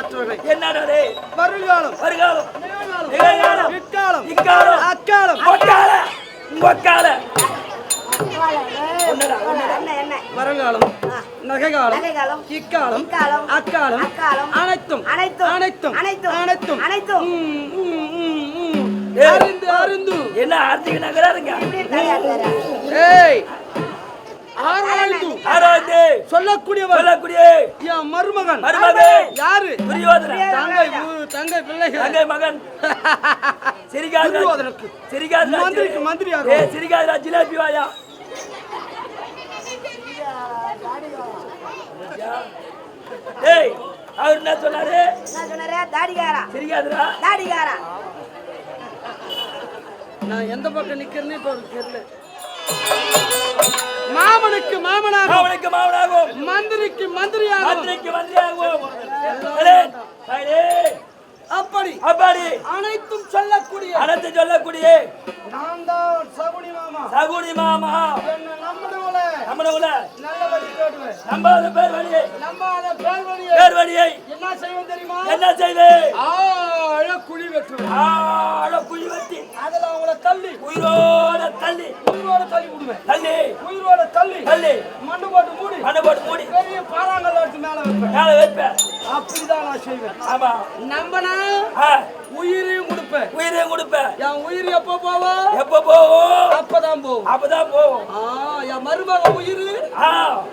பெற்றவர்கள் என்னடா வருங்காலம். வருகாலம் நிகழ்காலம், நிகழ்காலம். இக்காலம் அக்காலம். வருங்காலம். நகைகாலம். இக்காலம். அக்காலம். அக்காலம், அனைத்தும். அனைத்தும், அனைத்தும். அனைத்தும், அனைத்தும். அருந்து அருந்து என்ன ஆர்த்திக்கு நகராருங்க. ஏய். ஆராய்ந்து ஆராய்ந்து சொல்லக்கூடியவர் சொல்லக்கூடிய என் மருமகன். மருமகன். யாரு? துரியோதன தங்கை தங்கை பிள்ளைகள். தங்கை மகன். சிரிக்காத துரியோதனுக்கு. சிரிக்காத மந்திரிக்கு மந்திரியாக. ஏ சிரிக்காத ஜிலேபி வாயா. ஏய் அவர் என்ன சொன்னாரு? என்ன சொன்னாரு? தாடிக்காரா சிரிக்காதடா தாடிக்காரா நான் எந்த பக்கம் நிக்கிறேன்னு இப்ப அவருக்கு தெரியல. மாமனுக்கு மாமனாக அவனுக்கு மாவனாகும் மந்திரிக்கு மந்திரியாக மந்திரிக்கு மந்திரியாகும். அப்படி. அப்பாடி. அனைத்தும் சொல்லக்கூடிய அனைத்து சொல்லக்கூடிய நான் தான் சகுனி மாமா. சகுனி மாமா. நம்மளோட நம்மளவுல நல்ல வழி காட்டுவேன் நம்பாத பேர் வழியை நம்ம அதை பேர் வழியை பேர் வழியை என்ன செய்வோம் தெரியுமா? என்ன செய்து ஆழ குழி வெட்டுவேன். ஆழ குழி வெட்டி. அதுல அவங்கள தள்ளி. உயிரோட தள்ளி. உயிரோட தள்ளி விடுவேன். தள்ளி. உயிரோட தள்ளி. தள்ளி. மண்ணு போட்டு மூடி. மண்ணை போட்டு மூடி. பெரிய பாறாங்கல்ல எடுத்து மேல வைப்பேன். மேல வைப்பேன். அப்படிதான் நான் செய்வேன். ஆமா. நம்பனா? உயிரையும் கொடுப்பேன். உயிரையும் கொடுப்பேன். என் உயிர் எப்போ போவோம் எப்ப போவோம்? அப்பதான் போகும் அப்பதான் போவோம். ஆ, என் மருமக உயிர்?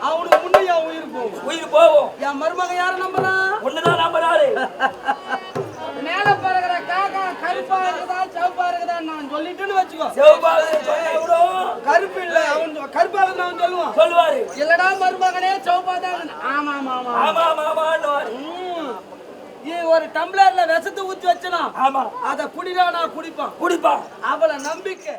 அவனுக்கு முன்னே என் உயிர் போகும். உயிர் போவோம் என் மருமக யார நம்பலாம் ஒண்ணுதான் நம்புறாரு மேல பறக்கிற காக்கா கருப்பா இருக்குதா சிவப்பா இருக்குதா நான் சொல்லிட்டுன்னு வச்சுக்கோ. சொன்னா கூட கருப்பு இல்ல. அவன் கருப்பா இருக்குன்னு அவன் சொல்லுவான். சொல்லுவாரு. இல்லடா மருமகனே சிவப்பா தான் இருக்குன்னு. ஆமா ஆமா ஆமா. ஆமா மாமான்னுவாரு ம். நீ ஒரு டம்ளர்ல விஷத்தை ஊத்தி வச்சனா ஆமா. அத குடிடா நான் குடிப்பான். குடிப்பான். அவள நம்பிக்கை.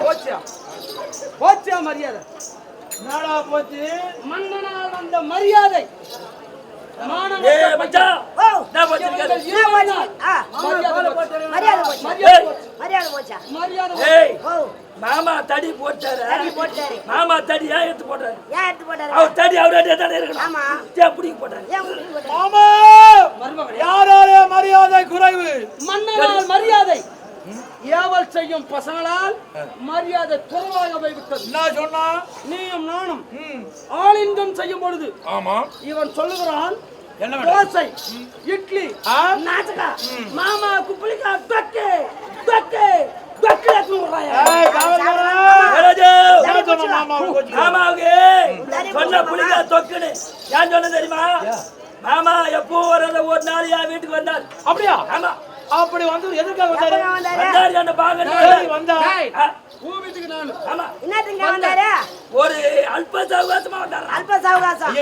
போச்சியா? போச்சியா மரியாதை? என்னடா போச்சு? மன்னனால் வந்த மரியாதை. மாமா தடி போட்டாரு. மாமா தடி ஏன் எடுத்து போட்டாரு? அவர் தடி அவரே தானே இருக்கணும். போட்டாரு? மாமா மருமகனே யாராலே மரியாதை குறைவு மன்னனால் மரியாதை ஏவல் செய்யும் பசங்களால் மரியாதை குறைவாக போய்விட்டது. என்ன சொன்னா? நீயும் நானும் ஆலிங்கம் செய்யும் பொழுது ஆமா. இவன் சொல்லுகிறான் என்ன வேணும்? தோசை இட்லி? நாச்சகா மாமா குப்பிளிக்கா தொக்கு தொக்கு மாமா எப்போ வர்றத ஒரு நாள் என் வீட்டுக்கு வந்தார். அப்படியா? ஆமா. அப்படி வந்து எதுக்காக வந்தாரு? வந்தாரு? வந்தார் என்ன பாக்க வந்தா? வீட்டுக்கு நானு. ஆமா. என்னத்துக்கு வந்தாரு? ஒரு அல்ப சவகாசமா வந்தார்? அல்ப சவகாசம்.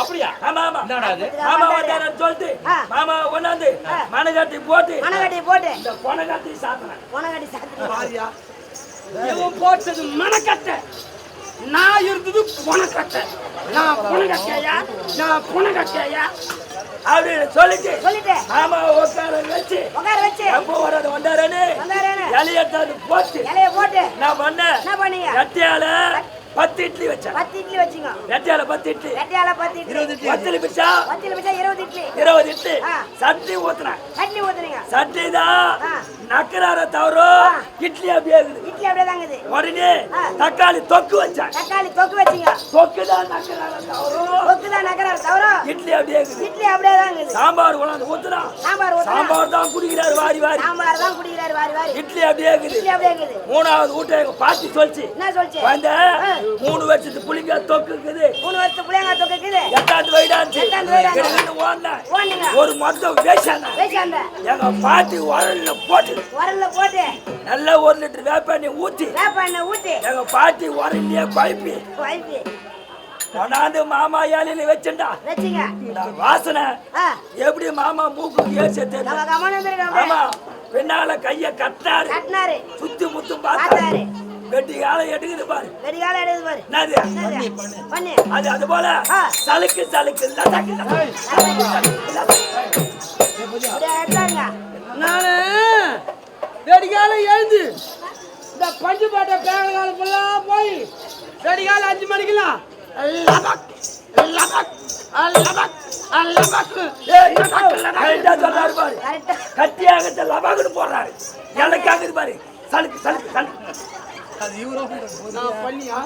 அப்படியா? ஆமா ஆமா. அதுக்கு மாமா வந்தாரு. வந்தாருன்னு சொல்லிட்டு. மாமா கொண்டாந்து மனகட்டி போட்டு மணக்கட்டி போட்டு. இந்த பொனகட்டி சாப்பிடுறேன். உனக்கட்டி சாப்பிட்டு பாரியா இவன் போட்டது மனக்கட்டை. நான் இருந்தது புனக்கட்டை நான் புனக்கட்டையா நான் புனக்கட்டையா அப்படின்னு சொல்லிட்டு சொல்லிட்டு மாமா உட்கார வச்சு உட்கார வச்சு. எப்போ வர்றது வந்தாருன்னு வந்தாரேன்னு. இலையத்தாந்து போட்டு. இலைய போட்டு. நான் பண்ணேன் என்ன பண்ணீங்க? ரெட்டையால பத்து இட்லி வச்சேன். பத்து இட்லி வச்சுங்க. ரெட்டையால பத்து இட்லி. ரெட்டையால பத்து இட்லி. பத்துல பிச்சா பத்துல வச்சா இருபது இட்லி. இருபது இட்லி. சட்னி ஊத்துனேன். சட்னி ஊத்துனீங்க. சட்னி தான் ஆ. நக்கறார தவிர இட்லி அப்படியே இருக்குது. இட்லி அப்படியே தாங்குது உடனே. தக்காளி தொக்கு வச்சேன். தக்காளி தொக்கு வச்சீங்க. தொக்கு தான் நக்கறார தவிர தொக்கு தான் நகராரு தவிர இட்லி அப்படியே இருக்குது. இட்லி அப்படியே தாங்குது சாம்பார் கொண்டாந்து ஊத்துனா சாம்பார் சாம்பார் தான் குடிக்கிறாரு வாரி வாரி. சாம்பார் தான் குடிக்கிறாரு வாரி வாரி. இட்லி அப்படியே இருக்குது. இட்லி அப்படியே இருக்குது. மூணாவது எங்க பாட்டி சொல்லிச்சு. என்ன சொல்லிச்சு? வந்த மூணு வருஷத்து புளிங்க தொக்கு இருக்குது மூணு வருஷத்து புளியங்காய் தொக்கு இருக்குது எட்டாந்து வைடாச்சு எட்டாந்து. ஓடுங்க ஒரு மொத்தம் வேஷான பேசாந்த எங்க பாட்டி உரல்ல போட்டு. உரல்ல போட்டு. நல்லா ஒரு லிட்டர் வேப்பண்ணி ஊத்தி. வேப்ப எண்ணெய் ஊத்தி. எங்க பாட்டி உரல்லையே குழப்பி. வைப்பி கொண்டாந்து மாமா ஏழையில இந்த வாசனை எப்படி மாமா மூக்குக்கு ஏச தெரியும் நம்ம கமனம் வந்துருக்கோம். ஆமா பின்னால கைய கட்டினாரு. சுத்தி முத்தும் பார்த்தாரு. வெட்டி காலை எடுக்குது பாரு. வெடிகால எடுத்து பாரு. என்னது? பண்ணு அது அது போல ஆ. சலுக்கு சலுக்கு லதக்கு லதக்கு. நானு வெடிகால எழுந்து இந்த பஞ்சு பாட்டை பேர காலம் ஃபுல்லாக போய் வெடிகால அஞ்சு மணிக்கெல்லாம் லபக் லபக் லபக் லபக். ஏய், கரெக்டா சொல்றாரு பாரு. கட்டியாக லபாகுன்னு போடுறாரு. எனக்காக பாரு. சலுக்கு சலுக்கு சலுக்கு. நான் பண்ணியா?